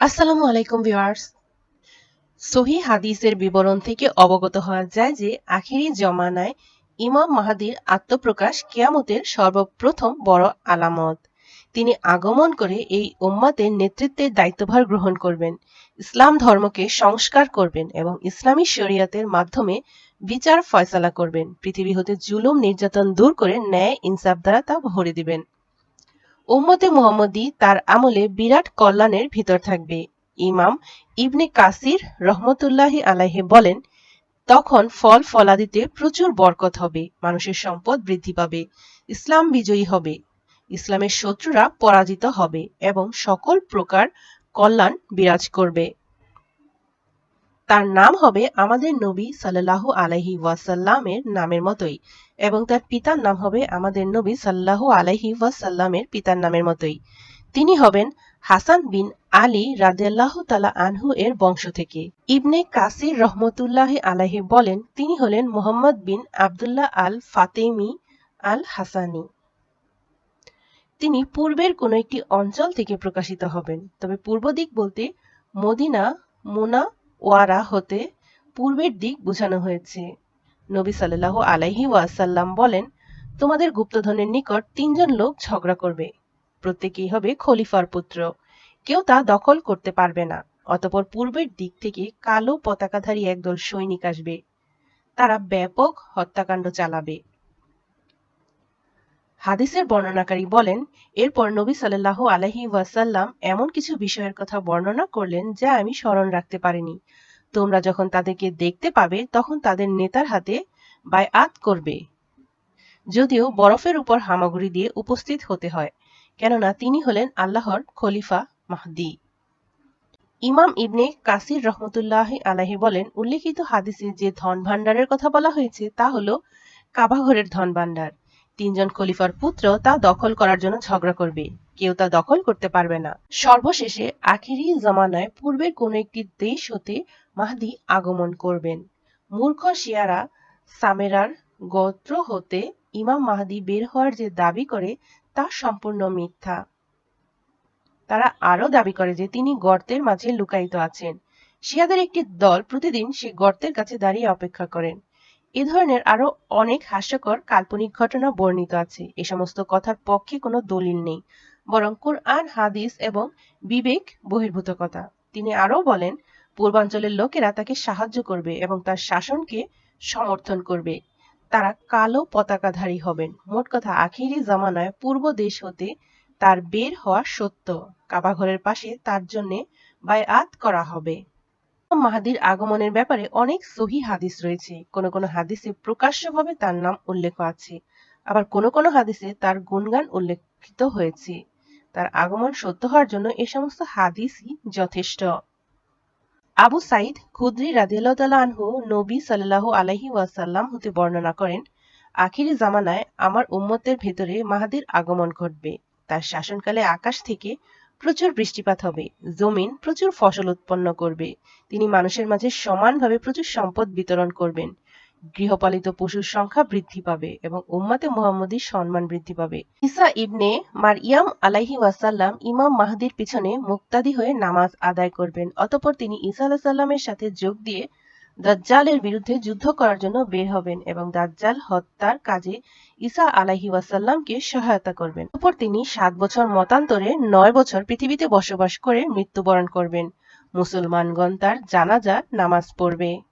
আসসালামু আলাইকুম ভিউয়ার্স। সহি হাদিসের বিবরণ থেকে অবগত হওয়া যায় যে আখিরি জমানায় ইমাম মাহাদির আত্মপ্রকাশ কিয়ামতের সর্বপ্রথম বড় আলামত। তিনি আগমন করে এই উম্মাতের নেতৃত্বের দায়িত্বভার গ্রহণ করবেন, ইসলাম ধর্মকে সংস্কার করবেন এবং ইসলামী শরিয়াতের মাধ্যমে বিচার ফয়সালা করবেন। পৃথিবী হতে জুলুম নির্যাতন দূর করে ন্যায় ইনসাফ দ্বারা তা ভরে দিবেন। উম্মতে মুহাম্মদী তার আমলে বিরাট কল্যাণের ভিতর থাকবে। ইমাম ইবনে কাসির রহমতুল্লাহি আলাহে বলেন, তখন ফল ফলাদিতে প্রচুর বরকত হবে, মানুষের সম্পদ বৃদ্ধি পাবে, ইসলাম বিজয়ী হবে, ইসলামের শত্রুরা পরাজিত হবে এবং সকল প্রকার কল্যাণ বিরাজ করবে। তার নাম হবে আমাদের নবী সাল্লাল্লাহু আলাইহি ওয়াসাল্লামের নামের মতোই এবং তার পিতার নাম হবে আমাদের নবী সাল্লাহু আলাইহি ওয়াসাল্লামের পিতার নামের মতোই। তিনি হবেন হাসান বিন আলী রাদিয়াল্লাহু তালা আনহু এর বংশ থেকে। ইবনে কাসির রহমতুল্লাহ আলাহি বলেন, তিনি হলেন মোহাম্মদ বিন আবদুল্লাহ আল ফাতেমি আল হাসানি তিনি পূর্বের কোনো একটি অঞ্চল থেকে প্রকাশিত হবেন, তবে পূর্ব দিক বলতে মদিনা, মুনা ওয়ারা হতে পূর্বের দিক বোঝানো হয়েছে। নবী সাল্লাহ আলাইহি ওয়াসাল্লাম বলেন, তোমাদের গুপ্তধনের নিকট তিনজন লোক ঝগড়া করবে। প্রত্যেকেই হবে খলিফার পুত্র। কেউ তা দখল করতে পারবে না। অতপর পূর্বের দিক থেকে কালো পতাকাধারী একদল সৈনিক আসবে। তারা ব্যাপক হত্যাকাণ্ড চালাবে। হাদিসের বর্ণনাকারী বলেন, এরপর নবী সাল্লাহ আলহি ওয়াসাল্লাম এমন কিছু বিষয়ের কথা বর্ণনা করলেন যা আমি স্মরণ রাখতে পারিনি। তোমরা যখন তাদেরকে দেখতে পাবে, তখন তাদের নেতার হাতে বায়াত করবে। যদিও বরফের উপর হামাগুড়ি দিয়ে উপস্থিত হতে হয়, কেননা তিনি হলেন আল্লাহর খলিফা মাহদি। ইমাম ইবনে কাসির রহমতুল্লাহ আলাহি বলেন, উল্লেখিত হাদিসে যে ধন ভাণ্ডারের কথা বলা হয়েছে, তা হল কাবাঘরের ধন ভাণ্ডার তিনজন খলিফার পুত্র তা দখল করার জন্য ঝগড়া করবে। কেউ তা দখল করতে পারবে না। সর্বশেষে আখিরি জমানায় পূর্বের কোন একটি দেশ হতে মাহদি আগমন করবেন। মূর্খ শিয়ারা সামেরার গোত্র হতে ইমাম মাহাদি বের হওয়ার যে দাবি করে, তা সম্পূর্ণ মিথ্যা। তারা আরও দাবি করে যে তিনি গর্তের মাঝে লুকায়িত আছেন। শিয়াদের একটি দল প্রতিদিন সে গর্তের কাছে দাঁড়িয়ে অপেক্ষা করেন। এ ধরনের আরও অনেক হাস্যকর কাল্পনিক ঘটনা বর্ণিত আছে। এ সমস্ত কথার পক্ষে কোনো দলিল নেই, বরং কোরআন, হাদিস এবং বিবেক বহির্ভূত কথা তিনি আরও বলেন, পূর্বাঞ্চলের লোকেরা তাকে সাহায্য করবে এবং তার শাসনকে সমর্থন করবে। তারা কালো পতাকাধারী হবেন। মোট কথা, আখিরি জামানায় পূর্ব দেশ হতে তার বের হওয়া সত্য। কাবাঘরের পাশে তার জন্য বায়াত করা হবে। মাহাদির আগমনের ব্যাপারে অনেক সহি হাদিস রয়েছে। কোন কোন হাদিসে প্রকাশ্যভাবে তার নাম উল্লেখ আছে। আবার কোন কোন হাদিসে তার গুণগান উল্লেখিত হয়েছে। তার আগমন সত্য হওয়ার জন্য এ সমস্ত হাদিসই যথেষ্ট। আবু সাইদ খুদ্রি রাদিয়াল্লাহু আনহু নবী সাল্লাল্লাহু আলাইহি ওয়াসাল্লাম হতে বর্ণনা করেন, আখিরি জামানায় আমার উম্মতের ভেতরে মাহাদির আগমন ঘটবে। তার শাসনকালে আকাশ থেকে প্রচুর বৃষ্টিপাত হবে, জমিন প্রচুর ফসল উৎপন্ন করবে, তিনি মানুষের মাঝে সমানভাবে প্রচুর সম্পদ বিতরণ করবেন। গৃহপালিত পশুর সংখ্যা বৃদ্ধি পাবে এবং উম্মাতে মোহাম্মদীর সম্মান বৃদ্ধি পাবে। ইসা ইবনে মারিয়াম আলাইহি ওয়াসাল্লাম ইমাম মাহাদির পিছনে মুক্তাদি হয়ে নামাজ আদায় করবেন, অতপর তিনি ঈসা আলাহ সাল্লামের সাথে যোগ দিয়ে দাজ্জালের বিরুদ্ধে যুদ্ধ করার জন্য বের হবেন এবং দাজ্জাল হত্যার কাজে ঈসা আলাহি ওয়াসাল্লামকে সহায়তা করবেন। উপর তিনি সাত বছর মতান্তরে নয় বছর পৃথিবীতে বসবাস করে মৃত্যুবরণ করবেন। মুসলমানগণ তার জানাজা, নামাজ পড়বে।